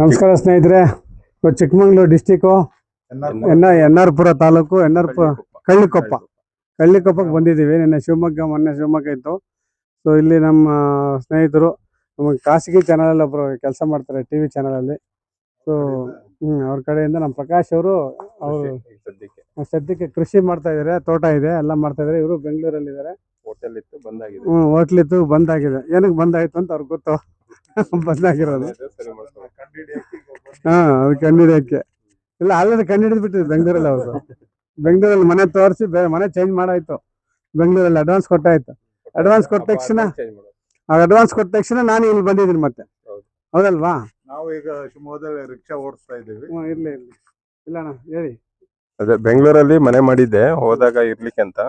ನಮಸ್ಕಾರ ಸ್ನೇಹಿತರೆ. ಚಿಕ್ಕಮಂಗ್ಳೂರು ಡಿಸ್ಟಿಕ್ಕು ಎನ್ನ N R Pura taluk N R ಪುರ ಕಳ್ಳಿಕೊಪ್ಪ. ಕಳ್ಳಿಕೊಪ್ಪಕ್ಕೆ ಬಂದಿದ್ದೀವಿ. ನಿನ್ನೆ ಶಿವಮೊಗ್ಗ ಮೊನ್ನೆ ಶಿವಮೊಗ್ಗ ಇತ್ತು. ಸೊ ಇಲ್ಲಿ ನಮ್ಮ ಸ್ನೇಹಿತರು ನಮ್ಮ ಖಾಸಗಿ ಚಾನಲಲ್ಲಿ ಒಬ್ಬರು ಕೆಲಸ ಮಾಡ್ತಾರೆ ಟಿ ವಿ ಚಾನಲಲ್ಲಿ ಸೊ ಹ್ಮ್ ಅವ್ರ ಕಡೆಯಿಂದ ನಮ್ಮ ಪ್ರಕಾಶ್ ಅವರು ಅವರು ಸದ್ಯಕ್ಕೆ. ಸದ್ಯಕ್ಕೆ ಕೃಷಿ ಮಾಡ್ತಾ ಇದ್ದಾರೆ ತೋಟ ಇದೆ ಎಲ್ಲ ಮಾಡ್ತಾ ಇದ್ದಾರೆ. ಇವರು ಬೆಂಗಳೂರಲ್ಲಿ ಇದ್ದಾರೆ ಹೋಟೆಲ್ ಇತ್ತು ಬಂದಾಗಿದೆ. ಹ್ಞೂ ಹೋಟ್ಲಿತ್ತು ಬಂದಾಗಿದೆ. ಏನಕ್ಕೆ ಬಂದಾಯಿತು ಅಂತ ಅವ್ರಿಗೆ ಗೊತ್ತು. ಮಾಡ್ಕೊಂಡು. ಹಾ ಅದು ಕಣ್ಣಿಡಿಯಕ್ಕೆ ಇಲ್ಲ ಅಲ್ಲದೆ ಕಣ್ಣಿಡಿದ್ ಬಿಟ್ಟಿದ್ರು ಬೆಂಗಳೂರಲ್ಲಿ ಅವರು ಬೆಂಗಳೂರಲ್ಲಿ ಮನೆ ತೋರಿಸಿ ಬೇರೆ ಮನೆ ಚೇಂಜ್ ಮಾಡಾಯ್ತು. ಬೆಂಗಳೂರಲ್ಲಿ ಅಡ್ವಾನ್ಸ್ ಕೊಟ್ಟಾಯ್ತು. ಅಡ್ವಾನ್ಸ್ ಕೊಟ್ಟ ತಕ್ಷಣ. ಅಡ್ವಾನ್ಸ್ ಕೊಟ್ಟ ತಕ್ಷಣ ನಾನು ಇಲ್ಲಿ ಬಂದಿದ್ದೀನಿ ಮತ್ತೆ. ಹೌದಲ್ವಾ? ನಾವು ಈಗ ಶಿವಮೊಗ್ಗದಲ್ಲಿ ರಿಕ್ಷಾ ಓಡಿಸ್ತಾ ಇದ್ದೀವಿ. ಹ್ಮ್ ಇರ್ಲಿ ಇರ್ಲಿ. ಇಲ್ಲ ಅಣ್ಣ ಹೇಳಿ. ಅದೇ ಬೆಂಗಳೂರಲ್ಲಿ ಮನೆ ಮಾಡಿದ್ದೆ ಹೋದಾಗ ಇರ್ಲಿಕ್ಕೆ ಅಂತ.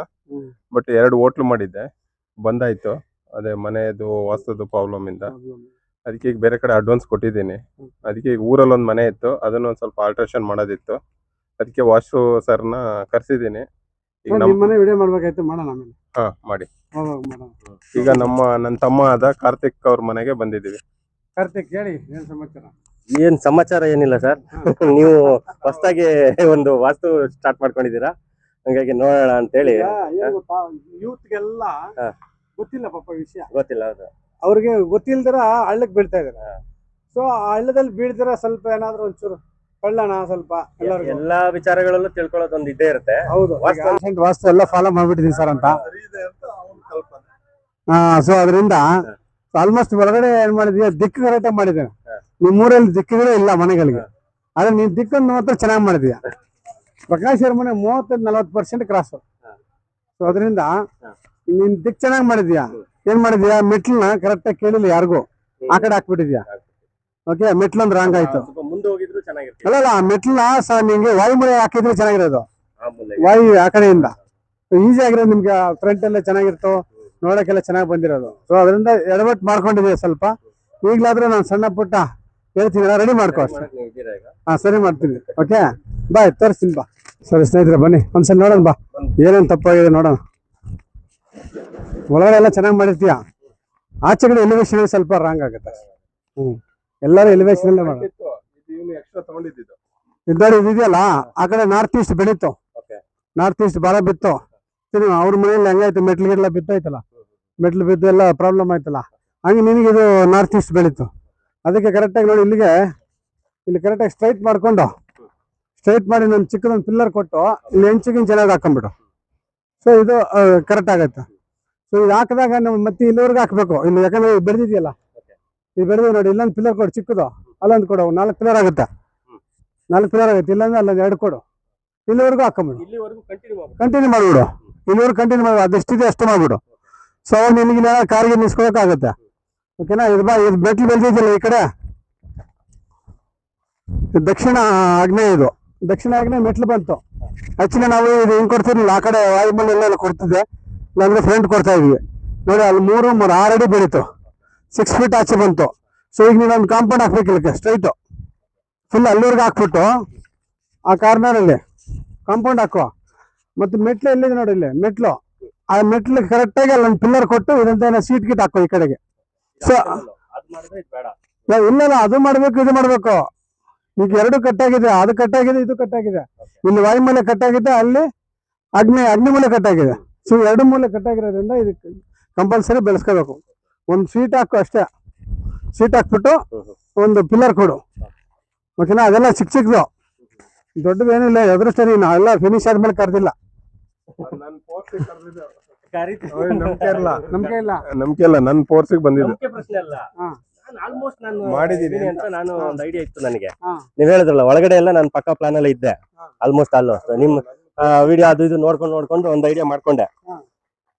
ಬಟ್ ಎರಡು ಹೋಟ್ಲು ಮಾಡಿದ್ದೆ. ಬಂದಾಯ್ತು. ಅದೇ ಮನೆಯದು ವಾಸ್ತುದು ಪ್ರಾಬ್ಲಮ್ ಇಂದ. ಅದಕ್ಕೆ ಈಗ ಬೇರೆ ಕಡೆ ಅಡ್ವಾನ್ಸ್ ಕೊಟ್ಟಿದ್ದೀನಿ. ಅದಕ್ಕೆ ಈಗ ಊರಲ್ಲಿ ಒಂದು ಮನೆ ಇತ್ತು ಅದನ್ನ ಒಂದ್ ಸ್ವಲ್ಪ ಆಲ್ಟ್ರೇಷನ್ ಮಾಡೋದಿತ್ತು. ಅದಕ್ಕೆ ವಾಸ್ತು ಸರ್ನ ಕರ್ಸಿದ್ದೀನಿ. ಈಗ ನಮ್ಮ ಮನೆ ವಿಡಿಯೋ ಮಾಡ್ಬೇಕಾಯ್ತು ಮಾಡೋಣ ಆಮೇಲೆ. ಹಾ ಮಾಡಿ. ಮಾಡೋಣ. ಈಗ ನಮ್ಮ ನನ್ನ ತಮ್ಮ ಆದ ಕಾರ್ತಿಕ್ ಅವ್ರ ಮನೆಗೆ ಬಂದಿದ್ದೀವಿ. ಕಾರ್ತಿಕ್ ಹೇಳಿ ಏನ್ ಸಮಾಚಾರ? ಏನ್ ಸಮಾಚಾರ ಏನಿಲ್ಲ ಸರ್. ನೀವು ಹೊಸದಾಗಿ ಒಂದು ವಾಸ್ತು ಸ್ಟಾರ್ಟ್ ಮಾಡ್ಕೊಂಡಿದ್ದೀರಾ? ಹಂಗಾಗಿ ನೋಡೋಣ ಅಂತೇಳಿ. ಯೂತ್ಗೆಲ್ಲ ಹಾ. ಗೊತ್ತಿಲ್ಲ ಪಾಪ ವಿಷಯ. ಗೊತ್ತಿಲ್ಲ ಹೌದು. ಅವ್ರಿಗೆ ಗೊತ್ತಿಲ್ದಿರ ಹಳ್ಳಕ್ ಬೀಳ್ತಾ ಇದಾರೆ ಸೊ ಆ ಹಳ್ಳದಲ್ಲಿ ಬೀಳ್ದಿರ ಸ್ವಲ್ಪ ಏನಾದ್ರು ಒಂಚೂರು ಕೊಳ್ಳೋಣ ಸ್ವಲ್ಪ ಎಲ್ಲರಿಗೂ. ಎಲ್ಲಾ ವಿಚಾರಗಳಲ್ಲೂ ತಿಳ್ಕೊಳ್ಳೋದು ಒಂದು ಇದೇ ಇರುತ್ತೆ. ಹೌದು. ವಾಸ್ತು- ಎಲ್ಲ ಫಾಲೋ ಮಾಡ್ಬಿಟ್ಟಿದೀನಿ ಸರ್ ಅಂತ. ಸರಿ ಇದೆ ಅಂತ ಅವನ ಕಲ್ಪನೆ. ಸೊ ಅದರಿಂದ ಆಲ್ಮೋಸ್ಟ್ ಹೊರಗಡೆ ಏನ್ ಮಾಡಿದ್ವಿ ದಿಕ್ಕು ಕರೆಕ್ಟ್ ಮಾಡಿದ್ದೇನೆ. ನಿಮ್ ಊರಲ್ಲಿ ದಿಕ್ಕುಗಳೇ ಇಲ್ಲ ಮನೆಗಳಿಗೆ. ಆದ್ರೆ ನೀನ್ ದಿಕ್ಕನ್ನು ಮಾತ್ರ ಚೆನ್ನಾಗಿ ಮಾಡಿದೀಯ? ಪ್ರಕಾಶ್ ಅವ್ರ ಮನೆ ಮೂವತ್ತೈದು ನಲವತ್ತು ಪರ್ಸೆಂಟ್ ಕ್ರಾಸ್ ಸೊ ಅದರಿಂದ ನೀನ್ ದಿಕ್ ಚೆನ್ನಾಗಿ ಮಾಡಿದ್ಯಾ? ಏನ್ ಮಾಡಿದ್ಯಾ? ಮೆಟ್ಲನ್ನ ಕರೆಕ್ಟ್ ಆಗಿ ಕೇಳಿಲ್ಲ ಯಾರಿಗೂ. ಆ ಕಡೆ ಹಾಕ್ಬಿಟ್ಟಿದ್ಯಾ? ಓಕೆ ಮೆಟ್ಲೊಂದು ರಾಂಗ್ ಆಯ್ತು. ಸ್ವಲ್ಪ ಮುಂದೆ ಹೋಗಿದ್ರು ಚೆನ್ನಾಗಿರ್ತೀವಿ ಅಲ್ಲ ಅಲ್ಲ ಮೆಟ್ಲನ್ನ ಸ ನಿಂಗೆ ವಾಯುಮೂಲೆ ಹಾಕಿದ್ರೆ ಚೆನ್ನಾಗಿರೋದು. ವಾಯು ಆ ಕಡೆಯಿಂದ. ಈಸಿ ಆಗಿರೋದು ನಿಮ್ಗೆ ಫ್ರಂಟ್ ಎಲ್ಲ ಚೆನ್ನಾಗಿರ್ತು ನೋಡಕ್ಕೆಲ್ಲ ಚೆನ್ನಾಗಿ ಬಂದಿರೋದು. ಸೊ ಅದರಿಂದ ಎಡವಟ್ಟು ಮಾಡ್ಕೊಂಡಿದ್ದೀವಿ ಸ್ವಲ್ಪ. ಈಗ್ಲಾದ್ರೆ ನಾನು ಸಣ್ಣ ಪುಟ್ಟ ಹೇಳ್ತೀನಿ ರೆಡಿ ಮಾಡ್ಕೋ ಹಾ ಸರಿ ಮಾಡ್ತೀನಿ. ಓಕೆ ಬಾಯ್ ತೋರಿಸ್ತೀನಿ ಬಾ. ಸರಿ ಸ್ನೇಹಿತರೆ ಬನ್ನಿ. ಒಂದ್ಸಲ ನೋಡೋಣ ಬಾ. ಏನೇನು ತಪ್ಪಾಗಿದೆ ನೋಡೋಣ. ಒಳಗಡೆ ಎಲ್ಲ ಚೆನ್ನಾಗಿ ಮಾಡಿರ್ತೀಯ? ಆಚೆ ಕಡೆ ಎಲಿವೇಶನ್ ಸ್ವಲ್ಪ ರಾಂಗ್ ಆಗುತ್ತೆ. ಹ್ಮ್. ಎಲ್ಲರೂ ಎಲಿವೇಶನ್ ಅಲ್ಲೇ ಇದ್ದಾರೆ ಇದೆಯಲ್ಲ ಆ ಕಡೆ ನಾರ್ತ್ ಈಸ್ಟ್ ಬೆಳೀತು. ನಾರ್ತ್ ಈಸ್ಟ್ ಬರ ಬಿತ್ತು. ಅವ್ರ ಮನೆಯಲ್ಲಿ ಹಂಗಾಯ್ತು ಮೆಟ್ಲು ಗಿಟ್ಲ ಬಿತ್ತಾಯ್ತಲ್ಲ ಮೆಟ್ಲು ಬಿದ್ದು ಎಲ್ಲ ಪ್ರಾಬ್ಲಮ್ ಆಯ್ತಲ್ಲ? ಹಂಗೆ ನಿನಗೆ ಇದು ನಾರ್ತ್ ಈಸ್ಟ್ ಬೆಳೀತು. ಅದಕ್ಕೆ ಕರೆಕ್ಟಾಗಿ ನೋಡಿ ಇಲ್ಲಿಗೆ ಇಲ್ಲಿ ಕರೆಕ್ಟಾಗಿ ಸ್ಟ್ರೈಟ್ ಮಾಡ್ಕೊಂಡು ಸ್ಟ್ರೈಟ್ ಮಾಡಿ ನಾನು ಚಿಕ್ಕದೊಂದು ಪಿಲ್ಲರ್ ಕೊಟ್ಟು ಇಲ್ಲಿ ಹೆಂಚಿಗೆ ಚೆನ್ನಾಗಿ ಹಾಕೊಂಡ್ಬಿಡು. ಸೊ ಇದು ಕರೆಕ್ಟ್ ಆಗತ್ತೆ. ಸೊ ಇದು ಹಾಕಿದಾಗ ನಾವು ಮತ್ತೆ ಇಲ್ಲಿವರೆಗೂ ಹಾಕ್ಬೇಕು. ಇಲ್ಲಿ ಯಾಕಂದ್ರೆ ಇದು ಬೆಳೆದಿದೆಯಲ್ಲ? ಇದು ಬೆಳೆದು ನೋಡಿ ಇಲ್ಲೊಂದು ಪಿಲ್ಲರ್ ಕೊಡು ಚಿಕ್ಕದು. ಅಲ್ಲೊಂದು ಕೊಡು ನಾಲ್ಕು ಪಿಲ್ಲರ್ ಆಗುತ್ತೆ. ನಾಲ್ಕು ಪಿಲ್ಲರ್ ಆಗುತ್ತೆ. ಇಲ್ಲಾಂದ್ರೆ ಅಲ್ಲೊಂದು ಎರಡು ಕೊಡು. ಇಲ್ಲಿವರೆಗೂ ಹಾಕೊಂಬಿಡು. ಕಂಟಿನ್ಯೂ ಮಾಡಿಬಿಡು. ಇಲ್ಲಿವರೆಗೂ ಕಂಟಿನ್ಯೂ ಮಾಡ್ಬಿಡು. ಅದೆಷ್ಟಿದೆ ಅಷ್ಟು ಮಾಡ್ಬಿಡು. ಸೊ ಅವಾಗ ನಿನಗೆ ಕಾರಿಗೆ ಆಗುತ್ತೆ ಓಕೆನಾ ಇದು ಬಾ ಇದು ಬೆಟ್ಲು ಬೆಳೆದಿದೆಯಲ್ಲ ಈ ಕಡೆ? ದಕ್ಷಿಣ ಆಗ್ನೇಯ ಇದು. ದಕ್ಷಿಣ ಆಗ್ನೇಯ ಮೆಟ್ಲು ಬಂತು. ಆಕ್ಚುಲಿ ನಾವು ಇದು ಹಿಂಗೆ ಕೊಡ್ತಿರ್ಲಿಲ್ಲ. ಆ ಕಡೆ ವಾಯುಮಲ್ ಎಲ್ಲ ಕೊಡ್ತಿದ್ದೆ. ಇಲ್ಲಾಂದ್ರೆ ಫ್ರಂಟ್ ಕೊಡ್ತಾ ಇದ್ವಿ. ನೋಡಿ, ಅಲ್ಲಿ ಮೂರು ಮೂರು, ಆರು ಅಡಿ ಬೆಳೀತು. ಸಿಕ್ಸ್ ಫೀಟ್ ಆಚೆ ಬಂತು. ಸೊ ಈಗ ನೀನು ಒಂದು ಕಾಂಪೌಂಡ್ ಹಾಕ್ಬೇಕಿಲ್ಲಕ್ಕೆ ಸ್ಟ್ರೈಟು ಫುಲ್ ಅಲ್ಲಿವರೆಗೆ ಹಾಕ್ಬಿಟ್ಟು, ಆ ಕಾರ್ನರಲ್ಲಿ ಕಾಂಪೌಂಡ್ ಹಾಕುವ. ಮತ್ತು ಮೆಟ್ಲು ಎಲ್ಲಿದೆ ನೋಡಿ ಇಲ್ಲಿ, ಮೆಟ್ಲು. ಆ ಮೆಟ್ಲು ಕರೆಕ್ಟಾಗಿ ಅಲ್ಲೊಂದು ಪಿಲ್ಲರ್ ಕೊಟ್ಟು ಇದಂತ ಸೀಟ್ ಗೀಟ್ ಹಾಕೋ ಈ ಕಡೆಗೆ. ಸೊ ಇಲ್ಲ ಅದು ಮಾಡಬೇಕು, ಇದು ಮಾಡಬೇಕು. ಈಗ ಎರಡು ಕಟ್ಟಾಗಿದೆ, ಅದು ಕಟ್ಟಾಗಿದೆ, ಇದು ಕಟ್ಟಾಗಿದೆ. ಇಲ್ಲಿ ವಾಯುಮೂಲೆ ಕಟ್ಟಾಗಿದೆ, ಅಲ್ಲಿ ಅಗ್ನಿ, ಅಗ್ನಿಮೂಲೆ ಕಟ್ಟಾಗಿದೆ. ಸೊ ಎರಡು ಮೂಲೆ ಕಟ್ಟಾಗಿರೋದ್ರಿಂದ ಇದು ಕಂಪಲ್ಸರಿ ಬೆಳೆಸ್ಕೋಬೇಕು. ಒಂದು ಸೀಟ್ ಹಾಕು ಅಷ್ಟೇ. ಸೀಟ್ ಹಾಕ್ಬಿಟ್ಟು ಒಂದು ಪಿಲ್ಲರ್ ಕೊಡು. ಓಕೆನಾ ಅದೆಲ್ಲ ಚಿಕ್ಕ ಚಿಕ್ಕದು ದೊಡ್ಡದು ಏನಿಲ್ಲ ಎದುರಿಸ್ತಾ ನೀನು ಎಲ್ಲ ಫಿನಿಶ್ ಆದ್ಮೇಲೆ ಕರೆದಿಲ್ಲ. ನಂಬಿಕೆ ನಮ್ಗೆ ಇಲ್ಲ. ನಂಬಿಕೆ ಇಲ್ಲ. ನನ್ನ ಫೋರ್ಸಿಗೆ ಬಂದಿದ್ದು. ಮಾಡಿದೀನಿ. ಅಂತ ನಾನು ಒಂದು ಐಡಿಯಾ ಇತ್ತು ನನಗೆ. ನೀವ್ ಹೇಳಿದ್ರಲ್ಲ ಒಳಗಡೆ ಎಲ್ಲ ನಾನು ಪಕ್ಕ ಪ್ಲಾನ್ ಎಲ್ಲ ಇದ್ದೆ. ಆಲ್ಮೋಸ್ಟ್ ಆಲ್ಮೋಸ್ಟ್ ನಿಮ್ ವಿಡಿಯೋ ಅದು ಇದು ನೋಡ್ಕೊಂಡು ನೋಡ್ಕೊಂಡು ಒಂದು ಐಡಿಯಾ ಮಾಡ್ಕೊಂಡೆ.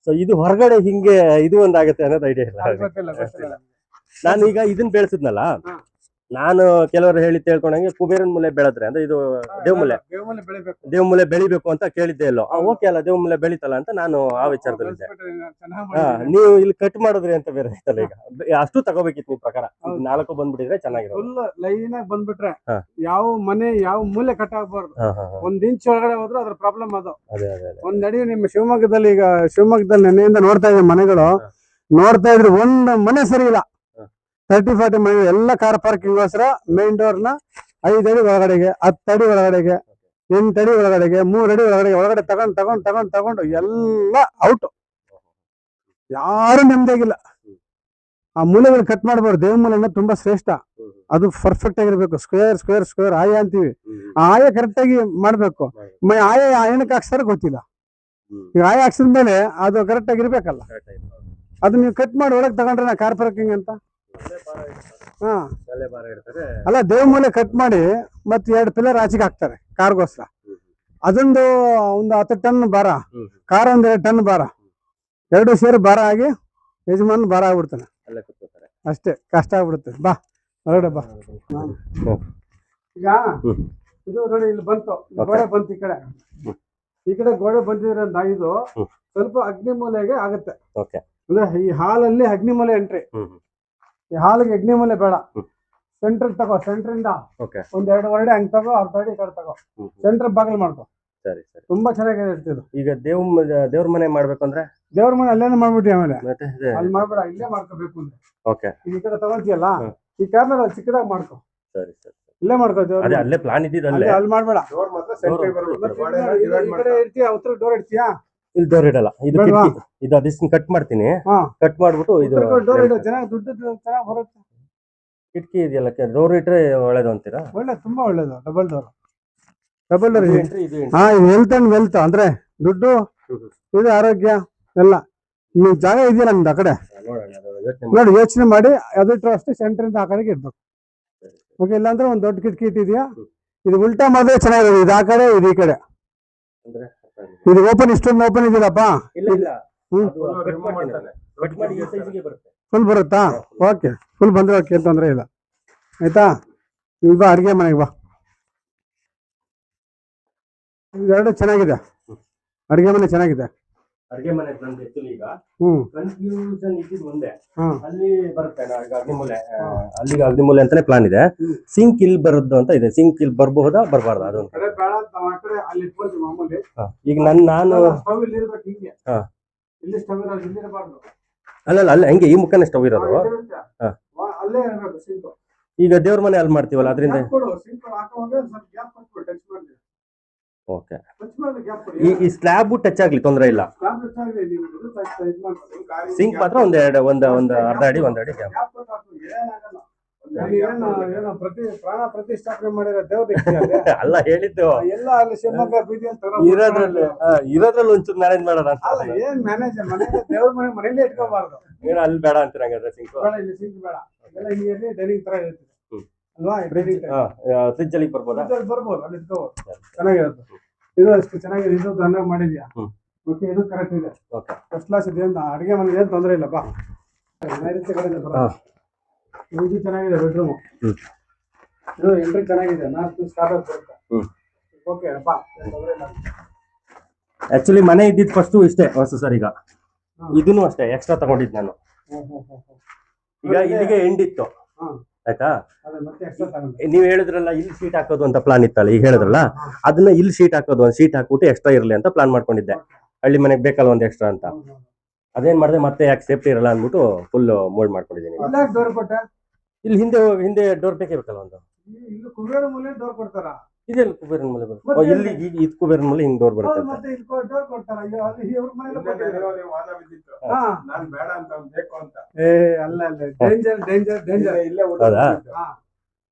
ಸೊ ಇದು ಹೊರಗಡೆ ಹಿಂಗೆ ಇದು ಒಂದಾಗತ್ತೆ ಅನ್ನೋದು ಐಡಿಯಾ ಇಲ್ಲ ನಾನು ಈಗ ಇದನ್ನ ಬೆಳೆಸಿದ್ನಲ್ಲ. ನಾನು ಕೆಲವರು ಹೇಳಿ ತಿಳ್ಕೊಂಡಂಗೆ ಕುಬೇರನ್ ಮೂಲೆ ಬೆಳೆದ್ರೆ ಅಂದ್ರೆ ಇದು ದೇವ್ಮೂಲೆ. ದೇವಮೂಲೆ ಬೆಳಿಬೇಕು? ಅಂತ ಕೇಳಿದ್ದೆ ಇಲ್ಲೋ. ಓಕೆ ಅಲ್ಲ ದೇವಮೂಲೆ ಬೆಳಿತಲ್ಲ ಅಂತ ನಾನು ಆ ವಿಚಾರದಲ್ಲಿದ್ದೆ. ಹಾ ನೀವು ಇಲ್ಲಿ ಕಟ್ ಮಾಡಿದ್ರಿ ಅಂತ ಬೇರೆ ಐತಲ್ಲ ಈಗ. ಅಷ್ಟು ತಗೋಬೇಕಿತ್ತು ನಿಮ್ ಪ್ರಕಾರ. ನಾಲ್ಕು ಬಂದ್ಬಿಟ್ಟಿದ್ರೆ ಚೆನ್ನಾಗಿರೋದು. ಫುಲ್ ಲೈನ್ ಆಗಿ ಬಂದ್ಬಿಟ್ರೆ. ಯಾವ ಮನೆ ಯಾವ ಮೂಲೆ ಕಟ್ ಆಗ್ಬಾರ್ದು. ಒಂದ್ ಇಂಚ್ ಒಳಗಡೆ ಹೋದ್ರೆ ಅದ್ರ ಪ್ರಾಬ್ಲಮ್ ಅದು. ಅದೇ ಅದೇ ಅದೇ. ಒಂದ್ ಅಡಿ ನಿಮ್ಮ ಶಿವಮೊಗ್ಗದಲ್ಲಿ ಈಗ ಶಿವಮೊಗ್ಗದಲ್ಲಿ ನೆನೆಯಿಂದ ನೋಡ್ತಾ ಇದ್ದ ಮನೆಗಳು. ನೋಡ್ತಾ ಇದ್ರೆ ಒಂದ್ ಮನೆ ಸರಿ ಇಲ್ಲ. ತರ್ಟಿ ಫಾರ್ಟಿ ಮನೆ ಎಲ್ಲ ಕಾರ್ ಪಾರ್ಕಿಂಗ್ ಗೋಸ್ಕರ ಮೇನ್ ಡೋರ್ನ ಐದು ಅಡಿ ಒಳಗಡೆಗೆ ಹತ್ತು ಅಡಿ ಒಳಗಡೆಗೆ ಎಂಟು ಅಡಿ ಒಳಗಡೆಗೆ ಮೂರು ಅಡಿ ಒಳಗಡೆ ಒಳಗಡೆ ತಗೊಂಡ್ ತಗೊಂಡ್ ತಗೊಂಡ್ ತಗೊಂಡು ಎಲ್ಲ ಔಟ್ ಯಾರು ನೆಮ್ಮದಿಯಾಗಿಲ್ಲ ಆ ಮೂಲೆಗಳು ಕಟ್ ಮಾಡಬಾರ್ದು ದೇವ ಮೂಲೆನ ತುಂಬಾ ಶ್ರೇಷ್ಠ. ಅದು ಪರ್ಫೆಕ್ಟ್ ಆಗಿರ್ಬೇಕು. ಸ್ಕ್ವೇರ್ ಸ್ಕ್ವೇರ್ ಸ್ಕ್ವೇರ್ ಆಯ ಅಂತೀವಿ. ಆ ಆಯ ಕರೆಕ್ಟ್ ಆಗಿ ಮಾಡ್ಬೇಕು. ಮ- ಆಯ ಏನಕ್ಕೆ ಹಾಕ್ಸ್ತಾರ ಗೊತ್ತಿಲ್ಲ. ಈಗ ಆಯ ಹಾಕ್ಸಿದ ಮೇಲೆ ಅದು ಕರೆಕ್ಟ್ ಆಗಿರ್ಬೇಕಲ್ಲ. ಅದು ನೀವು ಕಟ್ ಮಾಡಿ ಒಳಗೆ ತಗೊಂಡ್ರೆ ನಾ ಕಾರ್ ಪಾರ್ಕಿಂಗ್ ಅಂತ? ಹಾ. ಅಲ್ಲ ದೇವ್ ಮೂಲೆ ಕಟ್ ಮಾಡಿ ಮತ್ತೆ ಎರಡು ಪಿಲ್ಲರ್ ಆಚೆಗೆ ಹಾಕ್ತಾರೆ ಕಾರ್ಗೋಸ್ಕರ. ಅದೊಂದು ಒಂದು ಹತ್ತು ಟನ್ ಭಾರ ಹ್ಮ್. ಕಾರ್ ಒಂದ್ ಎರಡು ಟನ್ ಭಾರ. ಎರಡು ಸೇರಿ ಭಾರ ಆಗಿ ಯಜಮಾನ್ ಬಾರ ಆಗ್ಬಿಡ್ತಾನೆ. ಅಷ್ಟೇ ಕಷ್ಟ ಆಗ್ಬಿಡುತ್ತೆ. ಬಾ ಹೊರಗಡೆ ಬಾ. ಈಗ ಇದು ನೋಡಿ ಇಲ್ಲಿ ಬಂತು. ಗೋಡೆ ಬಂತು ಈ ಕಡೆ. ಈ ಕಡೆ ಗೋಡೆ ಬಂದಿದ್ರೆ ಇದು ಸ್ವಲ್ಪ ಅಗ್ನಿಮೂಲೆಗೆ ಆಗುತ್ತೆ. ಓಕೆ. ಅಂದ್ರೆ ಈ ಹಾಲಲ್ಲಿ ಅಗ್ನಿಮೂಲೆ ಎಂಟ್ರಿ ಹ್ಮ್. ಈ ಹಾಲಿಗೆ ಅಗ್ನಿಮೂಲೆ ಬೇಡ. ಸೆಂಟರ್ ತಗೋ ಸೆಂಟ್ರಿಂದ ಓಕೆ ಒಂದ್ ಎರಡು ಹೊರಡೆ ಹಂಗ್ ತಗೋ ಅರ್ಧ ಅಡಿ ಕಡೆ ತಗೋ. ಸೆಂಟರ್ ಬಾಗಿಲು ಮಾಡ್ಕೋ. ಸರಿ ಸರಿ. ತುಂಬಾ ಚೆನ್ನಾಗಿದೆ ಇರ್ತಿದ್ದು ಈಗ ದೇವ್ ದೇವ್ರ ಮನೆ ಮಾಡ್ಬೇಕಂದ್ರೆ ದೇವ್ರ ಮನೆ ಅಲ್ಲೇನೆ ಮಾಡ್ಬಿಟ್ಟಿ ಆಮೇಲೆ. ಮತ್ತೆ? ಅಲ್ಲಿ ಮಾಡ್ಬೇಡ ಇಲ್ಲೇ ಮಾಡ್ಕೋಬೇಕು ಅಂದ್ರೆ. ಓಕೆ ಈಗ ಈ ಕಡೆ ತಗೊಂತೀಯಲ್ಲ? ಈ ಕಾರ್ನರ್ ಅಲ್ಲಿ ಚಿಕ್ಕದಾಗಿ ಮಾಡ್ಕೋ. ಸರಿ ಸರಿ ಇಲ್ಲೇ ಮಾಡ್ಕೋ ದೇವ್ರ ಅದೇ ಅಲ್ಲೇ ಪ್ಲಾನ್ ಇದ್ದಿದ್ದು ಅಲ್ಲಿ. ಅಲ್ಲೇ ಅಲ್ಲಿ ಮಾಡ್ಬೇಡ. ಡೋರ್ ಮಾತ್ರ ಸೆಂಟ್ರಿಗೆ ಬರ್ಬೇಕು ಈ ಕಡೆ. ಇರ್ತೀಯಾ? ಉತ್ತರ ಡೋರ್ ಇಡ್ತೀಯಾ? ಇಲ್ಲಿ ಡೋರ್ ಇಡಲ್ಲ ಇದು ಬೇಡ್ವಾ? ಕಿಟಕಿ. ಇದು ಅದನ್ನ ಕಟ್ ಮಾಡ್ತೀನಿ. ಹಾ. ಕಟ್ ಮಾಡ್ಬಿಟ್ಟು ಇದು ಡೋರ್ ಇಡು ಚೆನ್ನಾಗಿ ದುಡ್ಡು ಚೆನ್ನಾಗಿ ಬರುತ್ತೆ. ಕಿಟಕಿ ಇದೆಯಲ್ಲ ಡೋರ್ ಇಟ್ರೆ ಒಳ್ಳೇದು ಅಂತೀರಾ? ಒಳ್ಳೆ ತುಂಬಾ ಒಳ್ಳೇದು ಡಬಲ್ ಡೋರ್ ಡಬಲ್ ಡೋರ್ ಇದು. entry, ಇದು entry. ಹಾ ಇದು ಹೆಲ್ತ್ ಅಂಡ್ ವೆಲ್ತ್ ಅಂದ್ರೆ ದುಡ್ಡು ಇದು ಆರೋಗ್ಯ ಎಲ್ಲ. ನೀವು ಜಾಗ ಇದೆಯಲ್ಲ ನಿಮ್ದು ಆ ಕಡೆ? ನೋಡೋಣ ಅದು ಯೋಚ್ನೆ ಮಾಡಿ. ನೋಡಿ ಯೋಚನೆ ಮಾಡಿ ಅದು ಅಷ್ಟೇ ಸೆಂಟರ್ ಇಂದ ಆ ಕಡೆಗೆ ಇಡ್ಬೇಕು. ಓಕೆ ಇಲ್ಲಾಂದ್ರೆ ಒಂದು ದೊಡ್ಡ ಕಿಟಕಿ ಇಟ್ಟಿದ್ಯಾ? ಇದು ಉಲ್ಟಾ ಮಾಡಿದ್ರೆ ಚೆನ್ನಾಗಿರೋದು ಇದು ಆ ಕಡೆ ಇದು ಈ ಕಡೆ. ಅಂದ್ರೆ? ಇದು ಓಪನ್ ಇಷ್ಟೊಂದು ಓಪನ್ ಬರುತ್ತೆ. ಫುಲ್ ಬರುತ್ತಾ? ಓಕೆ ಫುಲ್ ಬಂದ್ರೆ ಓಕೆ ತೊಂದರೆ ಇಲ್ಲ. ಆಯ್ತಾ? ಈಗ ಬಾ ಅಡುಗೆ ಮನೆಗೆ ಬಾ. ಇವೆರಡು ಚೆನ್ನಾಗಿದೆ. ಅಡುಗೆ ಮನೆ ಚೆನ್ನಾಗಿದೆ. ಅಡಿಗೆ ಮನೆ actually ಈಗ. ಹ್ಮ್. ಕನ್ಫ್ಯೂಷನ್ ಇದ್ದಿದ್ ಒಂದೇ ಹ್ಮ್ ಅಲ್ಲಿ ಬರುತ್ತೆ ಈಗ ಅಗ್ನಿಮೂಲೆ ಆ, ಅಲ್ಲಿಗೆ ಅಗ್ನಿಮೂಲೆ ಅಂತಾನೆ ಪ್ಲಾನ್ ಇದೆ. ಸಿಂಕ್ ಇಲ್ಲಿ ಬರುದು ಅಂತ ಇದೆ. ಸಿಂಕ್ ಇಲ್ಲಿ ಬರ್ಬಹುದಾ ಬರಬಾರ್ದಾ? ಅದು ಕಡೆ ಬೇಡ ಅಂತ ನಾವು ಆ ಕಡೆ ಅಲ್ಲಿ ಇಟ್ಕೊಳ್ತೀವಿ ಮಾಮೂಲಿ. ಹಾ. ಈಗ ನನ್ ನಾನು ಸ್ಟವ್ ಇಲ್ಲಿ ಇರ್ಬೇಕು ಹಿಂಗೆ. ಹಾ. ಇಲ್ಲಿ ಸ್ಟವ್ ಇರೋದು ಇಲ್ಲಿ ಇರಬಾರ್ದು. ಅಲ್ಲಲ್ಲ ಅಲ್ಲ ಹಂಗೆ ಈ ಮುಖನೇ ಸ್ಟವ್ ಇರೋದು. ಹಾ. ಅಲ್ಲೇ ಇರಬೇಕು ಸಿಂಕ್ ಈಗ ದೇವ್ರ ಮನೆ ಅಲ್ಲಿ ಮಾಡ್ತೀವಲ್ಲ ಅದರಿಂದ? ಕೊಡು ಸಿಂಕ್ ಹಾಕುವಾಗ ಸ್ವಲ್ಪ ಗ್ಯಾಪ್ ಕೊಟ್ಬಿಡು ಟಚ್ ಮಾಡಿ. ಓಕೆ ಈ ಈ ಸ್ಲ್ಯಾಬ್ ಟಚ್ ಆಗ್ಲಿ ತೊಂದರೆ ಇಲ್ಲ. ಸಿಂಕ್ ಮಾತ್ರ ಒಂದ್ ಎರಡು ಒಂದ್ ಒಂದ್ ಅರ್ಧ ಅಡಿ ಒಂದ್ ಅಡಿ ಗ್ಯಾಪ್. ಏನಾಗಲ್ಲ. ಅಲ್ಲಿ ಏನು ಏನು ಪ್ರತಿ ಪ್ರಾಣ ಪ್ರತಿಷ್ಠಾಪನೆ ಮಾಡಿರೋ ದೇವ್ರ ಅಲ್ಲ? ಹೇಳಿದ್ದು. ಎಲ್ಲ ಅಲ್ಲಿ ಶಿವಮೊಗ್ಗ ಇರೋದ್ರಲ್ಲಿ ಒಂಚೂರು ಮ್ಯಾನೇಜ್ ಮಾಡೋಣ ಅಂತ ಅಲ್ಲ ಏನ್ ಮ್ಯಾನೇಜರ್ ಮನೆಗೆ ದೇವ್ರ ಮನೆ ಮನೇಲಿ ಇಟ್ಕೋಬಾರ್ದು. ಏನೋ ಅಲ್ಲಿ ಬೇಡ ಅಂತೀರ ಹಂಗಾದ್ರೆ ಸಿಂಕ್ ಬೇಡ ಇಲ್ಲಿ ಸಿಂಕ್ ಬೇಡ. ಎಲ್ಲ ಇಲ್ಲಿ ಡೈನಿಂಗ್ ತರ ಇರ್ತದೆ ಹ್ಮ್. ಅಲ್ವಾ ಫ್ರಿಜ್ ಅಲ್ಲಿ ಬರ್ಬೋದಾ? ಬರ್ಬೋದು ಅಲ್ಲಿ ಚೆನ್ನಾಗಿರುತ್ತೆ. ಇದು ಅಷ್ಟು ಚೆನ್ನಾಗಿದೆ ಇದು ಚೆನ್ನಾಗಿ ಮಾಡಿದ್ಯಾ. ಓಕೆ ಇದು ಕರೆಕ್ಟ್ ಇದೆ. ಓಕೆ ಫಸ್ಟ್ ಕ್ಲಾಸ್ ಇದೆ ಅಂತ. ಅಡುಗೆ ಮನೆ ಏನು ತೊಂದರೆ ಇಲ್ಲ ಬಾ. ನೈಋತ್ಯ ಕಡೆ ಬರ ಇದು ಚೆನ್ನಾಗಿದೆ ಬೆಡ್ರೂಮ್. ಇದು ಎಂಟ್ರಿ ಚೆನ್ನಾಗಿದೆ ನಾಲ್ಕು ಸ್ಟಾರ್ಟ್ ಬರುತ್ತೆ. ಓಕೆ ಬಾ. ತೊಂದರೆ ಇಲ್ಲ. ಆಕ್ಚುಲಿ ಮನೆ ಇದ್ದಿದ್ದು ಫಸ್ಟ್ ಇಷ್ಟೇ ಹೊಸ ಸರ್ ಈಗ. ಇದನ್ನು ಅಷ್ಟೇ ಎಕ್ಸ್ಟ್ರಾ ತಗೊಂಡಿದ್ದು ನಾನು. ಈಗ ಇಲ್ಲಿಗೆ ಎಂಡ್ ಇತ್ತು. ಹ್ಮ್. ಆಯ್ತಾ? ನೀವು ಹೇಳಿದ್ರಲ್ಲ ಇಲ್ಲಿ ಸೀಟ್ ಹಾಕೋದು ಅಂತ ಪ್ಲಾನ್ ಇತ್ತಲ್ಲ ಈಗ ಹೇಳಿದ್ರಲ್ಲ? ಅದನ್ನ ಇಲ್ಲಿ ಸೀಟ್ ಹಾಕೋದು ಒಂದು ಸೀಟ್ ಹಾಕ್ಬಿಟ್ಟು ಎಕ್ಸ್ಟ್ರಾ ಇರಲಿ ಅಂತ ಪ್ಲಾನ್ ಮಾಡ್ಕೊಂಡಿದ್ದೆ. ಹಳ್ಳಿ ಮನೆಗೆ ಬೇಕಲ್ಲ ಒಂದು ಎಕ್ಸ್ಟ್ರಾ ಅಂತ. ಅದೇನ್ ಮಾಡಿದೆ ಮತ್ತೆ ಯಾಕೆ ಸೇಫ್ಟಿ ಇರಲ್ಲ ಅಂದ್ಬಿಟ್ಟು ಫುಲ್ ಮೋಲ್ಡ್ ಮಾಡ್ಕೊಂಡಿದ್ದೀನಿ. ಇಲ್ಲಿ ಹಿಂದೆ ಹಿಂದೆ ಡೋರ್ ಬೇಕೇ ಬೇಕಲ್ಲ ಒಂದು? ಡೋರ್ ಕೊಡ್ತಾರ? ಇದೆಲ್ಲ ಕುಬೇರನ ಮೇಲೆ ಬರುತ್ತೆ. ಓ, ಇಲ್ಲಿ ಈಗ ಇದು ಕುಬೇರನ ಮೂಲೆ ಹಿಂಗ್ ಡೋರ್ ಬರುತ್ತೆ ಹೌದು, ಅಂತ. ಮತ್ತೆ ಇಲ್ಲಿ ಡೋರ್ ಕೊಡ್ತಾರ. ಅಯ್ಯೋ ಅಲ್ಲಿ ಇವ್ರ ಮನೇಲಿ ವಾದ ಬಿದ್ದಿತ್ತು. ಹಾ. ನಾನ್ ಬೇಡ ಅಂತ ಅವ್ನ್ ಬೇಕು ಅಂತ. ಏ ಅಲ್ಲ ಅಲ್ಲ. ಡೇಂಜರ್ ಡೇಂಜರ್ ಡೇಂಜರ್ ಇಲ್ಲೇ- ಇಲ್ಲೇ ಊಟ ಹೌದಾ? ಹಾ.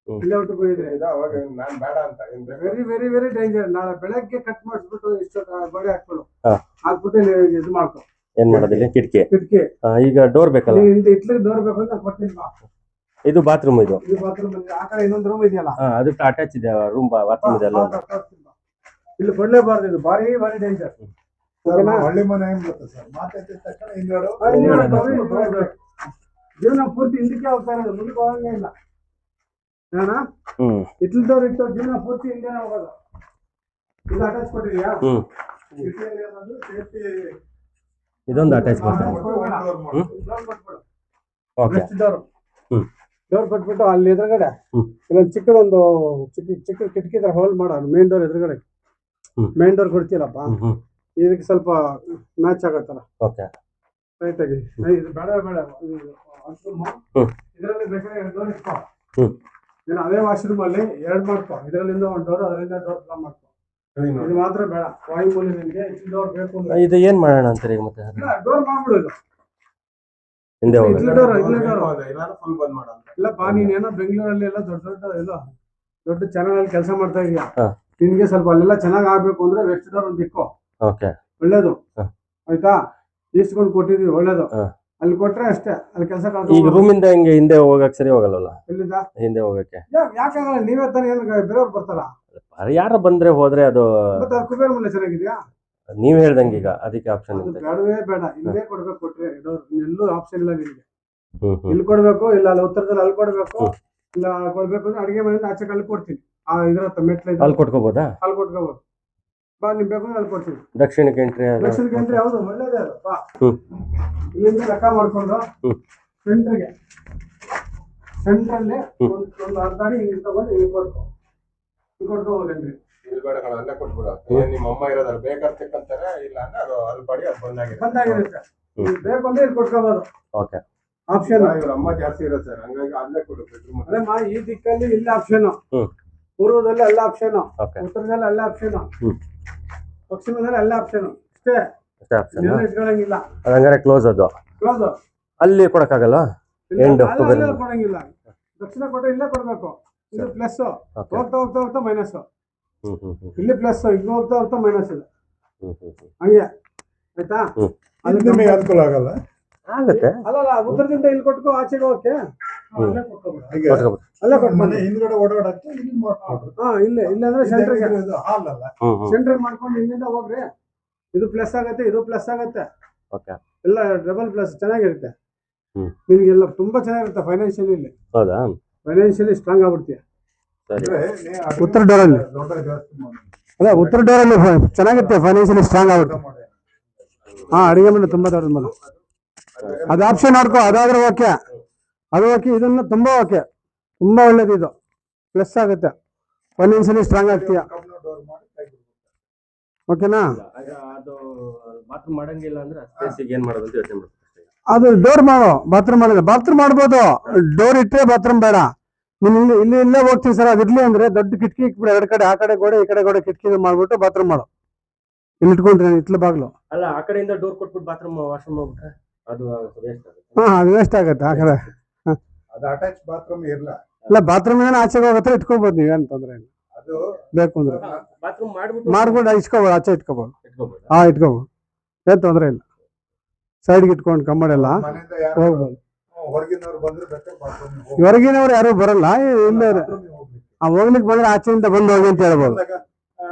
ಇಲ್ಲೇ ಒಟ್ಟು ಹೋಗಿದ್ರೆ ಇದು ಅವಾಗ ನಾನ್ ಬೇಡ ಅಂತ. ಏನ್ ಬೇಕು? ವೆರಿ ವೆರಿ ವೆರಿ ಡೇಂಜರ್ ನಾಳೆ ಬೆಳಗ್ಗೆ ಕಟ್ ಮಾಡಿಸ್ಬಿಟ್ಟು ಇಷ್ಟು ಗೋಡೆ ಹಾಕ್ಬಿಡು. ಹಾ. ಹಾಕ್ಬಿಟ್ಟು ನೀವು ಇದು ಮಾಡ್ಕೊ. ಏನ್ ಮಾಡೋದಿಲ್ಲ ಕಿಟಕಿ? ಕಿಟಕಿ. ಈಗ ಡೋರ್ ಬೇಕಲ್ಲ? ಇಲ್ಲಿ ಇಟ್ಲಿಗೆ ಡೋರ್ ಬೇಕು ಅಂತ ಕೊಡ್ತೀನಿ ಬಾ ಇದು ಬಾತ್ರೂಮ್ ಇದು. ಇದು ಬಾತ್ರೂಮ್ ಆ ಕಡೆ ಇನ್ನೊಂದು ರೂಮ್ ಇದೆಯಲ್ಲ? ಹಾ, ಅದಕ್ಕೆ ಅಟ್ಯಾಚ್ ಇದೆ ರೂಮ್ ಬಾತ್ರೂಮ್ ಇದೆ ಅಲ್ಲ ಇಲ್ಲಿ ಕೊಡ್ಲೇಬಾರ್ದು ಇದು ಭಾರಿ ಭಾರಿ ಡೇಂಜರ್ ಸರ್, ಹಳ್ಳಿ ಮನೆ ಗೊತ್ತಾ ಸರ್? ಮಾತಾಡಿದ ತಕ್ಷಣ ಹಿಂದ್ಗಡೆ ಜೀವನ ಪೂರ್ತಿ ಹಿಂದಕ್ಕೆ ಹೋಗ್ತಾ ಇರೋದು ಮುಂದಕ್ಕೆ ಹೋಗಂಗೆ ಇಲ್ಲ. ಏನ ಹ್ಮ್. ಜೀವನ ಪೂರ್ತಿ ಹಿಂದೆನೆ ಹೋಗೋದು. ಇದು ಅಟ್ಯಾಚ್ ಕೊಟ್ಟಿದ್ಯಾ? ಹ್ಮ್. ಏನಾದ್ರು ಇದೊಂದು ಅಟ್ಯಾಚ್ ಕೊಟ್ಬಿಡು. ಓಕೆ. ಡೋರ್ ಕೊಟ್ಬಿಟ್ಟು ಅಲ್ಲಿ ಎದುರುಗಡೆ. ಹ್ಮ್. ಇಲ್ಲೊಂದು ಚಿಕ್ಕದೊಂದು ಚಿಕ್ಕ ಚಿಕ್ಕ ಕಿಟಕಿ ತರ ಹೋಲ್ಡ್ ಮಾಡ ಮೇನ್ ಡೋರ್ ಎದುರುಗಡೆ. ಹ್ಮ್. ಮೇನ್ ಡೋರ್ ಕೊಡ್ತೀರಪ್ಪ ಹ್ಮ್ ಹ್ಮ್. ಇದಕ್ಕೆ ಸ್ವಲ್ಪ ಮ್ಯಾಚ್ ಆಗತ್ತಲ್ಲ ಓಕೆ ರೈಟ್ ಆಗಿ. ಏ, ಇದು ಬೇಡ ಬೇಡ. ಹ್ಮ್. ಇದರಲ್ಲಿ ಬೇಕಾದ್ರೆ ಎರಡು ಡೋರ್ ಇಟ್ಕೋ. ಹ್ಮ್. ನೀನು ಅದೇ ವಾಶ್ರೂಮ್ ಅಲ್ಲಿ ಎರಡು ಮಾಡ್ಕೋ. ಇದರಲ್ಲಿಂದ ಒಂದು ಡೋರ್ ಅದರಿಂದ ಡೋರ್ ಪ್ಲಾನ್ ಮಾಡ್ಕೋ. ಇದು ಮಾತ್ರ ಬೇಡ. ವಾಯು ಮೂಲ ನಿನ್ಗೆ ಡೋರ್ ಬೇಕು ಅಂದ್ರೆ. ಇದು ಏನ್ ಮಾಡೋಣ ಅಂತ ಈಗ ಮತ್ತೆ? ಡೋರ್ ಮಾಡ್ಬಿಡು ಇದು. ಹಿಂದೆ ಹೋಗಿ ಇಲ್ಲೇ ಡೋರ್ ಇಲ್ಲೇ ಡೋರ್ ಫುಲ್ ಬಂದ್ ಮಾಡ ಅಂತ ಇಲ್ಲಪ್ಪ ನೀನೇನೋ ಬೆಂಗಳೂರಲ್ಲಿ ಎಲ್ಲ ದೊಡ್ಡ ದೊಡ್ಡ ಎಲ್ಲ ದೊಡ್ಡ ಚಾನಲ್ ಅಲ್ಲಿ ಕೆಲಸ ಮಾಡ್ತಾ ಇದೀಯ? ಹಾ. ನಿನ್ಗೆ ಸ್ವಲ್ಪ ಅಲ್ಲೆಲ್ಲ ಚೆನ್ನಾಗಿ ಆಗ್ಬೇಕು ಅಂದ್ರೆ ವೆಸ್ಟ್ ಡೋರ್ ಒಂದು ಇಕ್ಕೋ. ಓಕೆ. ಒಳ್ಳೇದು. ಹಾ. ಆಯ್ತಾ? ಈಸ್ಕೊಂಡು ಕೊಟ್ಟಿದೀವಿ ಒಳ್ಳೇದು. ಹಾ. ಅಲ್ಲಿ ಕೊಟ್ರೆ ಅಷ್ಟೇ ಅಲ್ಲಿ ಕೆಲಸ ಈಗ ರೂಮಿಂದ ಹಿಂಗೆ ಹಿಂದೆ ಹೋಗಕ್ ಸರಿ ಹೋಗಲ್ವಲ್ಲ ಎಲ್ಲಿಂದ? ಹಿಂದೆ ಹೋಗಕ್ಕೆ. ಯಾ- ಯಾಕಾಗಲ್ಲ ನೀವೇ ತಾನೇ ಏನ್ ಬೇರೆಯವ್ರು ಬರ್ತಾರ? ಅರೆ ಯಾರು ಬಂದ್ರೆ ಹೋದ್ರೆ ಅದು ಮತ್ತೆ ಅದು ಕುಬೇರ ಮುಂದೆ ಚೆನ್ನಾಗಿದ್ಯಾ? ನೀವ್ ಹೇಳ್ದಂಗೆ ಈಗ ಅದಕ್ಕೆ ಆಪ್ಷನ್ ಅದು ಅಂತ ಬೇಡವೇ ಬೇಡ ಇಲ್ಲೇ ಕೊಡ್ಬೇಕು ಕೊಟ್ರೆ ಇದು ಎಲ್ಲೂ ಆಪ್ಷನ್ ಇಲ್ಲ ನಿಮಗೆ. ಹ್ಮ್ ಹ್ಮ್. ಇಲ್ಲಿ ಕೊಡ್ಬೇಕು ಇಲ್ಲ ಅಲ್ಲಿ ಉತ್ತರದಲ್ಲಿ ಅಲ್ಲಿ ಕೊಡ್ಬೇಕು ಇಲ್ಲ ಕೊಡ್ಬೇಕು ಅಂದ್ರೆ ಅಡಿಗೆ ಮನೆಯಿಂದ ಆಚೆ ಕಲ್ಲಿ ಕೊಡ್ತೀನಿ. ಆ ಇದ್ರ ಹತ್ರ ಮೆಟ್ಲ ಅಲ್ಲಿ ಕೊಟ್ಕೋಬೋದಾ? ಅಲ್ಲಿ ಕೊಟ್ಕೋಬೋದು. ಬಾ ನಿಮ್ ಬೇಕು ಅಂದ್ರೆ ಅಲ್ಲಿ ಕೊಡ್ತೀನಿ. ದಕ್ಷಿಣಕ್ಕೆ ಎಂಟ್ರಿ ದಕ್ಷಿಣ ಕೇಂದ್ರ ಯಾವುದು? ಒಳ್ಳೇದೇ ಅದು. ಬಾ. ಹ್ಮ್. ಇಲ್ಲಿಂದ ಲೆಕ್ಕ ಮಾಡ್ಕೊಂಡು ಹ್ಮ್. ಸೆಂಟ್ರಿಗೆ ಸೆಂಟ್ರಲ್ಲಿ ಹ್ಮ್. ಒಂದು ಒಂದು ಅರ್ಧ ಅಡಿ ಇಲ್ಲಿ ತಗೊಂಡು ಇಲ್ಲಿ ಕೊಡ್ಕೊ. ಇಲ್ಲಿ ಕೊಡ್ಕೋಬೋದೇನ್ರಿ ಇಲ್ಲಿ ಬೇಡ ಕಣ ಅಲ್ಲೇ ಕೊಟ್ಬಿಡು ಏನ್ ನಿಮ್ಮ ಅಮ್ಮ ಇರೋದ್ರ ಬೇಕಾಗ್ತಕ್ಕಂತಾರೆ ಇಲ್ಲ ಅಂದ್ರೆ ಅದು ಅಲ್ಲಿ ಪಡಿ ಅದು ಬಂದಾಗಿದೆ. ಬಂದಾಗಿರುತ್ತೆ. ಇಲ್ಲಿ ಬೇಕು ಅಂದ್ರೆ ಇಲ್ಲಿ ಕೊಡ್ಕೋಬೋದು ಓಕೆ. ಆಪ್ಷನ್ ಇವ್ರ ಅಮ್ಮ ಜಾಸ್ತಿ ಇರೋದು ಸರ್. ಹಂಗಾಗಿ ಅಲ್ಲೇ ಕೊಡು ಬೆಡ್ರೂಮ್ ಅದೇ ಮಾ ಈ ದಿಕ್ಕಲ್ಲಿ ಇಲ್ಲ ಆಪ್ಷನ್. ಪೂರ್ವದಲ್ಲಿ ಅಲ್ಲ ಆಪ್ಷನ್ ಓಕೆ. ಉತ್ತರದಲ್ಲಿ ಅಲ್ಲ ಆಪ್ಷನ್ ಹ್ಮ್. ಪಶ್ಚಿಮದಲ್ಲಿ ಅಲ್ಲ ಆಪ್ಷನ್ ಅಷ್ಟೇ. ಅಷ್ಟೇ ಆಪ್ಷನ್ ಇನ್ನೆಲ್ಲ ಇಟ್ಕೊಳಂಗಿಲ್ಲ ಅದು ಹಂಗಾರೆ ಕ್ಲೋಸ್ ಅದು. ಕ್ಲೋಸ್ ಅಲ್ಲಿ ಕೊಡಕ್ಕಾಗಲ್ಲ of Kuber. ಕೊಡಂಗಿಲ್ಲ. ದಕ್ಷಿಣ ಕೊಟ್ಟರೆ ಇಲ್ಲೇ ಕೊಡ್ಬೇಕು. ಇದು ಪ್ಲಸ್ ಹೋಗ್ತಾ ಹೋಗ್ತಾ ಹೋಗ್ತಾ ಮೈನಸ್ ಇಲ್ಲಿ ಪ್ಲಸ್ ಈಗ ಹೋಗ್ತಾ ಹೋಗ್ತಾ ಮೈನಸ್ ಇಲ್ಲ ಹಂಗೆ. ಆಯ್ತಾ. ಅಲ್ಲಿ ನಿಮಗೆ ಅನುಕೂಲ ಆಗಲ್ಲ? ಆಗುತ್ತೆ. ಅಲ್ಲಲ್ಲ ಉತ್ತರದಿಂದ ಇಲ್ಲಿ ಕೊಟ್ಕೋ ಆಚೆಗೆ ಹೋಗಕ್ಕೆ? ಅಲ್ಲೇ ಕೊಟ್ಟು ಮನೆ ಹಿಂದ್ಗಡೆ ಓಡಾಡಕ್ಕೆ ಇಲ್ಲಿ ಮಾಡ್ಕೊಡ್ರಿ ಹಾ ಇಲ್ಲೇ ಇಲ್ಲಾಂದ್ರೆ ಸೆಂಟ್ರಿಗೆ ಹಾಲ್ ಅಲ್ಲ? ಸೆಂಟ್ರಿಗೆ ಮಾಡ್ಕೊಂಡು ಇಲ್ಲಿಂದ ಹೋಗ್ರಿ. ಇದು ಪ್ಲಸ್ ಆಗತ್ತೆ ಇದು ಪ್ಲಸ್ ಆಗತ್ತೆ. ಓಕೆ. ಎಲ್ಲ ಡಬಲ್ ಪ್ಲಸ್ ಚೆನ್ನಾಗಿರುತ್ತೆ. ನಿಮ್ಗೆಲ್ಲ ತುಂಬಾ ಚೆನ್ನಾಗಿರುತ್ತೆ ಫೈನಾನ್ಷಿಯಲಿ ಇಲ್ಲಿ. ಹೌದಾ? ಫೈನಾನ್ಷಿಯಲಿ ಸ್ಟ್ರಾಂಗ್ ಆಗ್ಬಿಡ್ತೀಯ ಸರಿ ಅಂದ್ರೆ ನೀ ಅಡ್ಗೆ ಉತ್ತರ ಡೋರಲ್ಲಿ. ಅದೇ ಉತ್ತರ ಡೋರಲ್ಲಿ ಚೆನ್ನಾಗಿರುತ್ತೆ ಫೈನಾನ್ಷಿಯಲಿ ಸ್ಟ್ರಾಂಗ್ ಆಗುತ್ತೆ ಹಾ ಅಡಿಗೆ ಮನೆ ತುಂಬಾ ದೊಡ್ಡದ ಮನೆ. ಅದು ಆಪ್ಷನ್ ನೋಡ್ಕೋ ಅದಾದ್ರೆ ಓಕೆ ಅದು ಓಕೆ ಇದನ್ನ ತುಂಬಾ ಓಕೆ ತುಂಬಾ ಒಳ್ಳೇದು ಇದು. ಪ್ಲಸ್ ಆಗುತ್ತೆ. ಫೈನಾನ್ಷಿಯಲಿ ಸ್ಟ್ರಾಂಗ್ ಆಗ್ತೀಯ. ಓಕೆನಾ ಅದು ಬಾತ್ರೂಮ್ ಮಾಡಂಗಿಲ್ಲ ಅಂದ್ರೆ ಸ್ಪೇಸಿಗೆ ಏನ್ ಮಾಡೋದು ಅಂತ ಯೋಚನೆ ಮಾಡ್ಬೇಕು ಅದು ಡೋರ್ ಮಾಡೋ ಬಾತ್ರೂಮ್ ಮಾಡಿದ್ರೆ ಬಾತ್ರೂಮ್ ಮಾಡ್ಬೋದು. ಡೋರ್ ಇಟ್ಟರೆ ಬಾತ್ರೂಮ್ ಬೇಡ. ಇಲ್ಲಿ ಇಲ್ಲಿ ಇಲ್ಲೇ ಹೋಗ್ತೀವಿ ಸರ್ ಅದಿರ್ಲಿ ಅಂದ್ರೆ ದೊಡ್ಡ ಕಿಟಕಿ ಇಟ್ಬಿಡು ಎರಡ್ ಕಡೆ ಆ ಕಡೆ ಗೋಡೆ ಈ ಕಡೆ ಗೋಡೆ ಕಿಟಕಿ ಮಾಡ್ಬಿಟ್ಟು ಬಾತ್ರೂಮ್ ಮಾಡು. ಇಲ್ಲಿ ಇಟ್ಕೊಂಡ್ರೆ ಇಟ್ಲ ಬಾಗ್ಲು. ಅಲ್ಲ ಆ ಕಡೆಯಿಂದ ಡೋರ್ ಕೊಟ್ಬಿಟ್ಟು ಬಾತ್ರೂಮ್ ವಾಶ್ರೂಮ್ ಹೋಗ್ಬಿಟ್ರೆ ಅದು ವೇಸ್ಟ್ ಆಗುತ್ತೆ. ಹಾ ಅದು ವೇಸ್ಟ್ ಆಗುತ್ತೆ ಆ ಕಡೆ. ಅದು ಅಟ್ಯಾಚ್ ಬಾತ್ರೂಮ್ ಇರ್ಲ ಇಲ್ಲ ಬಾತ್ರೂಮ್ ಏನೋ ಆಚೆಗೆ ಹೋಗತ್ರ ನೀವು ನೀವೇನು ತೊಂದ್ರೆ ಇಲ್ಲ. ಅದು ಬೇಕು ಅಂದ್ರೆ. ಬಾತ್ರೂಮ್ ಮಾಡ್ಬಿಟ್ಟು ಮಾಡ್ಕೊಂಡು ಇಟ್ಕೋಬೋದು ಆಚೆ ಇಟ್ಕೋಬೋದು. ಇಟ್ಕೋಬೋದು? ಹಾ ಇಟ್ಕೋಬೋದು. ಏನು ತೊಂದ್ರೆ ಇಲ್ಲ. ಸೈಡ್ಗೆ ಇಟ್ಕೊಂಡು ಕಮ್ಮಡೆಲ್ಲ ಹೋಗ್ಬೋದು. ಹೊರಗಿನವ್ರು ಬಂದ್ರೆ ಬೇಕಾದ್ರೆ ಬಾತ್ರೂಮ್ ಹೊರಗಿನವ್ರು ಯಾರು ಬರಲ್ಲ ಇಲ್ಲೇ ಆ ಹೋಗ್ಲಿಕ್ಕೆ ಬಂದ್ರೆ ಆಚೆಯಿಂದ ಬಂದು ಹೋಗಿ ಅಂತ ಹೇಳ್ಬೋದು.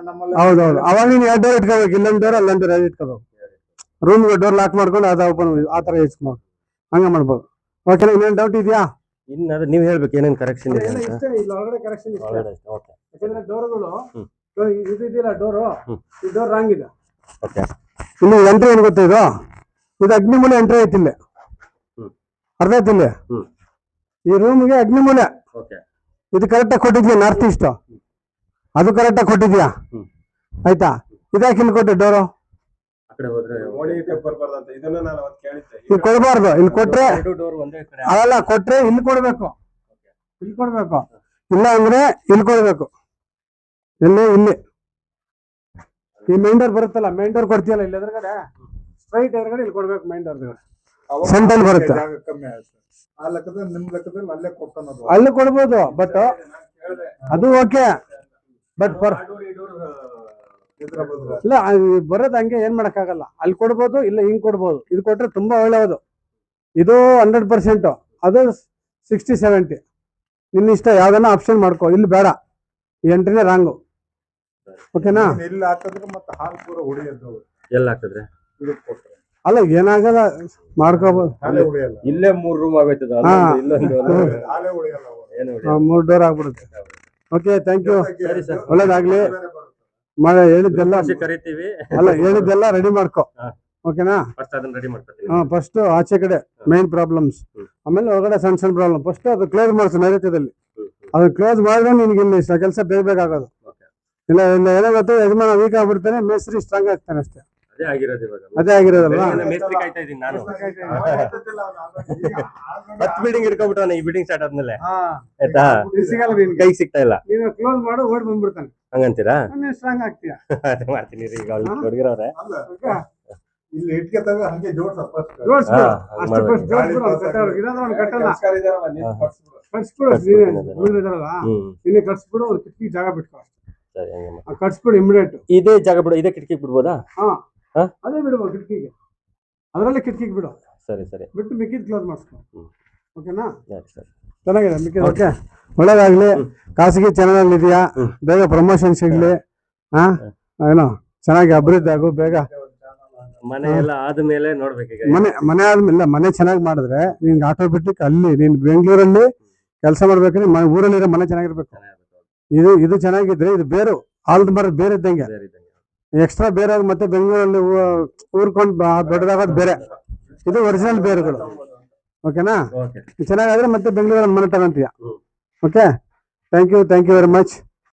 ನಮ್ಮಲ್ಲಿ ಹೌದೌದು. ಅವಾಗ ನೀನು ಎರಡು ಡೋರ್ ಇಟ್ಕೋಬೇಕು ಇಲ್ಲೊಂದು ಡೋರ್ ಅಲ್ಲೊಂದು ಡೋರ್ ಇಟ್ಕೋಬೇಕು. ರೂಮ್ ಡೋರ್ ಲಾಕ್ ಮಾಡ್ಕೊಂಡು ಅದ ಓಪನ್ ಆ ತರ ಇಸ್ಕೊಂಡು ಹಂಗೆ ಮಾಡ್ಬೋದು. ಓಕೆ ಇನ್ನೇನ್ ಡೌಟ್ ಇದೆಯಾ? ಇನ್ನ ನೀವ್ ಹೇಳ್ಬೇಕು ಏನೇನು ಕರೆಕ್ಷನ್ ಇದೆ ಅಂತ. ಇಲ್ಲ ಒಳಗಡೆ ಕರೆಕ್ಷನ್ ಇಷ್ಟ. ಓಕೆ ಯಾಕಂದ್ರೆ ಡೋರ್ಗಳು ಇದು ಇದೆಯಲ್ಲ ಡೋರು ಈ ಡೋರ್ ರಾಂಗ್ ಇದೆ. ಓಕೆ ಇಲ್ಲಿ ಎಂಟ್ರಿ ಏನ್ ಗೊತ್ತಾ ಇದು? ಅಗ್ನಿ ಮುನ್ನ ಎಂಟ್ರಿ ಐತಿ ಇಲ್ಲಿ. ಹ್ಮ್. ಅರ್ಧ ಐತಿ ಇಲ್ಲಿ ಹ್ಮ್. ಈ ರೂಮ್ಗೆ ಅಗ್ನಿಮೂಲೆ ಓಕೆ ಇದು ಕರೆಕ್ಟಾಗಿ ಕೊಟ್ಟಿದ್ಯಾ ನಾರ್ತ್ ಈಸ್ಟ್ ಅದು ಕರೆಕ್ಟಾಗಿ ಕೊಟ್ಟಿದ್ಯಾ? ಹ್ಮ್. ಆಯ್ತಾ? ಇದಾಕೆ ಇಲ್ಲಿ ಕೊಟ್ಟೆ ಡೋರು ಇಲ್ಲಿ ಕೊಡಬಾರ್ದು. ಇಲ್ಲಿ ಕೊಟ್ರೆ ಅಲ್ಲ ಡೋರ್ ಒಂದೇ ಕಡೆ ಅವೆಲ್ಲ ಕೊಟ್ರೆ ಇಲ್ಲಿ ಕೊಡ್ಬೇಕು. ಇಲ್ಲಿ ಕೊಡ್ಬೇಕು. ಇಲ್ಲ ಅಂದ್ರೆ ಇಲ್ಲಿ ಕೊಡ್ಬೇಕು. ಇಲ್ಲಿ ಇಲ್ಲಿ. ಈ ಮೈಂಡೋರ್ ಡೋರ್ ಬರುತ್ತಲ್ಲ ಮೈನ್ ಡೋರ್ ಕೊಡ್ತೀಯಲ್ಲ ಇಲ್ಲಿ ಎದುರುಗಡೆ? ಸ್ಟ್ರೈಟ್ ಎದುರುಗಡೆ ಇಲ್ಲಿ ಕೊಡ್ಬೇಕು ಮೈಂಡರ್ ಡೋರ್ ಸೆಂಟ್ರಲ್ ಬರುತ್ತೆ. ಜಾಗ ಕಮ್ಮಿ ಆಗುತ್ತೆ ಆ ಲೆಕ್ಕದಲ್ಲಿ ನಿಮ್ ಲೆಕ್ಕದಲ್ಲಿ ಅಲ್ಲೇ ಅಲ್ಲಿ ಕೊಡ್ಬೋದು ಬಟ್ ಅದು ಓಕೆ. ಬಟ್ ಇದ್ರ ಬದ್ರ ಇಲ್ಲ ಅದು ಬರೋದು ಹಂಗೆ ಏನ್ ಮಾಡಕ್ಕಾಗಲ್ಲ. ಅಲ್ಲಿ ಕೊಡ್ಬೋದು ಇಲ್ಲ ಹಿಂಗ್ ಕೊಡ್ಬೋದು. ಇದು ಕೊಟ್ರೆ ತುಂಬಾ ಒಳ್ಳೆಯದು. ಇದು ಹಂಡ್ರೆಡ್ ಪರ್ಸೆಂಟ್ ಅದು ಸಿಕ್ಸ್ಟಿ ಸೆವೆಂಟಿ ನಿನ್ನ ಇಷ್ಟ ಯಾವ್ದನ್ನ ಆಪ್ಷನ್ ಮಾಡ್ಕೋ. ಇಲ್ಲಿ ಬೇಡ. ಈ ಎಂಟ್ರಿನೇ ರಾಂಗು ಓಕೆನಾ ಇಲ್ಲಿ ಹಾಕಿದ್ರೆ ಮತ್ತೆ ಹಾಲ್ ಪೂರ ಹೊಡಿಯೋದು ಎಲ್ಲ ಹಾಕಿದ್ರೆ? ಇದಕ್ಕೆ ಕೊಟ್ರೆ. ಅಲ್ಲ ಏನಾಗಲ್ಲ. ಮಾಡ್ಕೋಬೋದು ಇಲ್ಲೇ ಮೂರ್ ರೂಮ್ ಆಗೈತದ ಮೂರ್ ಡೋರ್ ಆಗ್ಬಿಡುತ್ತೆ. Okay thank you. ಒಳ್ಳೇದಾಗ್ಲಿ. ಮಳೆ ಹೇಳಿದ್ದೆಲ್ಲ ಕರಿತೀವಿ. ಅಲ್ಲ ಹೇಳಿದ್ದೆಲ್ಲ ರೆಡಿ ಮಾಡ್ಕೋ. ಓಕೆನಾ ಫಸ್ಟ್ ಅದನ್ನ ರೆಡಿ ಮಾಡ್ಕೊತೀನಿ ಹಾ ಫಸ್ಟ್ ಆಚೆ ಕಡೆ ಮೇನ್ ಪ್ರಾಬ್ಲಮ್ಸ್ ಆಮೇಲೆ ಹೊರಗಡೆ ಸಣ್ಣ ಸಣ್ಣ ಪ್ರಾಬ್ಲಮ್ ಫಸ್ಟ್ ಅದು ಕ್ಲೋಸ್ ಮಾಡಿಸು ನೈಋತ್ಯದಲ್ಲಿ ಹ್ಮ್. ಕ್ಲೋಸ್ ಮಾಡಿದ್ರೆ ನಿನ್ಗೆ ಇಲ್ಲಿ ಕೆಲಸ ಬೇಗ ಬೇಕಾಗೋದು ಇಲ್ಲ ಇಲ್ಲ ಏನೋ ಗೊತ್ತು ಯಜಮಾನ ವೀಕ್ ಆಗ್ಬಿಡ್ತಾನೆ ಮೇಸ್ತ್ರಿ ಸ್ಟ್ರಾಂಗ್ ಆಗ್ತಾನೆ ಅಷ್ಟೇ. ಅದೇ ಆಗಿರೋದು ಇವಾಗ. ಅದೇ ಆಗಿರೋದಲ್ವಾ? ಬೆಳಗ್ಗೆಯಿಂದ ಮೇಸ್ತ್ರಿ ಕಾಯ್ತಾ ಇದೀನಿ ನಾನು. ಹತ್ತು ಬಿಲ್ಡಿಂಗ್ ಈ ಬಿಲ್ಡಿಂಗ್ ಸ್ಟಾರ್ಟ್ ಆದ್ಮೇಲೆ. ಹಾ. ಆಯ್ತಾ? ಇದು ಸಿಗಲ್ಲ ಸಿಗ್ತಾ ಇಲ್ಲ. ನೀನು ಕ್ಲೋಸ್ ಮಾಡು ಓಡ್ ಬಂದ್ಬಿಡ್ತಾನೆ. ಹಂಗಂತೀರಾ? ನೀನು ಸ್ಟ್ರಾಂಗ್ ಆಗ್ತೀಯ. ಅದೇ ಮಾಡ್ತೀನಿ ರೀ ಈಗ ಅಲ್ಲಿ ಹುಡುಗಿರವ್ರೆ ಇಲ್ಲಿ ಹಂಗೆ ಅಷ್ಟು. ಫಸ್ಟ್ ಜೋಡ್ಸ್ಬಿಡು. ಇಲ್ಲಾಂದ್ರೆ ಅವ್ನು ಕಟ್ಟಲ್ಲ. ಕಟ್ಸ್ಬಿಡು. ಉಳಿದಿದಾರಲ್ಲ ಅವ್ರು ಕಿಟಕಿ ಜಾಗ ಬಿಟ್ಕೊ ಸರಿ ಹಂಗೆ ಮಾಡಿ. ಆ ಕಟ್ಸ್ಬಿಡು ಇಮಿಡಿಯೇಟ್ ಇದೇ ಜಾಗ ಬಿಡು ಇದೇ ಕಿಟಕಿ ಬಿಡ್ಬೋದಾ? ಹಾ. ಹಾ? ಅದೇ ಬಿಡುವ ಕಿಟಕಿಗೆ. ಅದರಲ್ಲೇ ಕಿಟಕಿಗೆ ಬಿಡು. ಸರಿ ಸರಿ. ಬಿಟ್ಟು ಮಿಕ್ಕಿದ್ ಕ್ಲೋಸ್ ಮಾಡಿಸ್ಕೊ. ಹ್ಮ್. ಓಕೆನಾ? ಸರ್ ಚೆನ್ನಾಗಿದೆ ಮಿಕ್ಕಿದ ಓಕೆ? ಒಳ್ಳೇದಾಗ್ಲಿ. ಖಾಸಗಿ ಚಾನಲ್ ಇದೆಯಾ. ಬೇಗ ಪ್ರಮೋಷನ್ ಸಿಗ್ಲಿ. ಹಾ? ಏನೋ ಚೆನ್ನಾಗಿ ಅಭಿವೃದ್ಧಿ ಆಗು ಬೇಗ. ಮನೆ ಎಲ್ಲ ಆದ್ಮೇಲೆ ನೋಡ್ಬೇಕೀಗ ಮನೆ ಮನೆ ಆದ್ಮೇಲೆ ಮನೆ ಚೆನ್ನಾಗಿ ಮಾಡಿದ್ರೆ ನಿನ್ಗೆ ಆಟೋಮೆಟಿಕ್ ಅಲ್ಲಿ ನೀನ್ ಬೆಂಗಳೂರಲ್ಲಿ ಕೆಲಸ ಮಾಡ್ಬೇಕಂದ್ರೆ ಮ- ಊರಲ್ಲಿರೋ ಮನೆ ಚೆನ್ನಾಗಿರ್ಬೇಕು. ಇದು ಇದು ಚೆನ್ನಾಗಿದ್ರೆ ಇದು ಬೇರು ಆಲ್ದ ಮರ ಬೇರೆ ಇದ್ದಂಗೆ. ಬೇರೆ ಇದ್ದಂಗೆ. ಎಕ್ಸ್ಟ್ರಾ ಬೇರೆ ಮತ್ತೆ ಬೆಂಗಳೂರಲ್ಲಿ ಊರ್ಕೊಂಡು ದೊಡ್ಡದಾಗೋದು ಬೇರೆ. ಇದು ಒರಿಜಿನಲ್ ಬೇರುಗಳು ಓಕೆನಾ ಓಕೆ ಚೆನ್ನಾಗಾದ್ರೆ ಮತ್ತೆ ಬೆಂಗಳೂರಲ್ಲಿ ಮನೆ ತಗೊಂತೀಯ. Okay thank you thank you very much